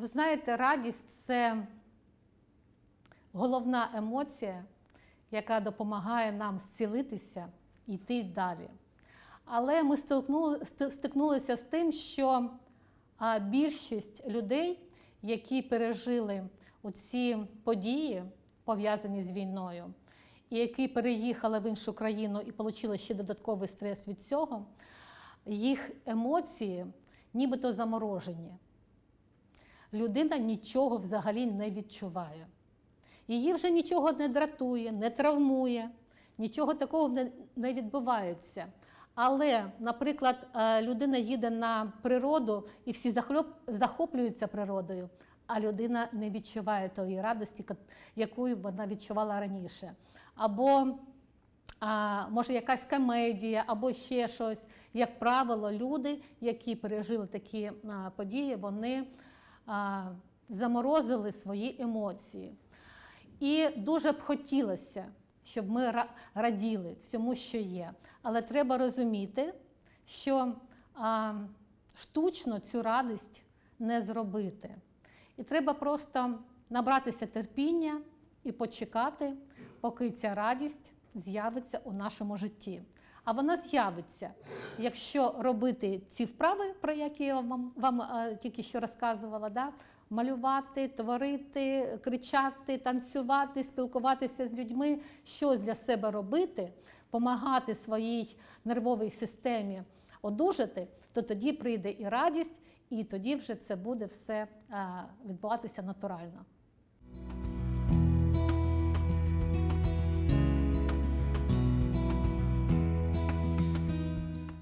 Ви знаєте, радість це головна емоція, яка допомагає нам зцілитися і йти далі. Але ми стикнулися з тим, що більшість людей, які пережили оці події, пов'язані з війною, і які переїхали в іншу країну і отримали ще додатковий стрес від цього, їх емоції нібито заморожені. Людина нічого взагалі не відчуває. Її вже нічого не дратує, не травмує, нічого такого не- відбувається. Але, наприклад, е, людина їде на природу і всі захоплюються природою, а людина не відчуває тої радості, яку вона відчувала раніше. Або може якась комедія або ще щось. Як правило, люди, які пережили такі події, вони заморозили свої емоції. І дуже б хотілося, щоб ми раділи всьому, що є. Але треба розуміти, що штучно цю радість не зробити. І треба просто набратися терпіння і почекати, поки ця радість з'явиться у нашому житті. А вона з'явиться, якщо робити ці вправи, про які я вам, вам е, тільки що розказувала, да? малювати, творити, кричати, танцювати, спілкуватися з людьми, щось для себе робити, допомагати своїй нервовій системі одужати, то тоді прийде і радість, і тоді вже це буде все е, відбуватися натурально.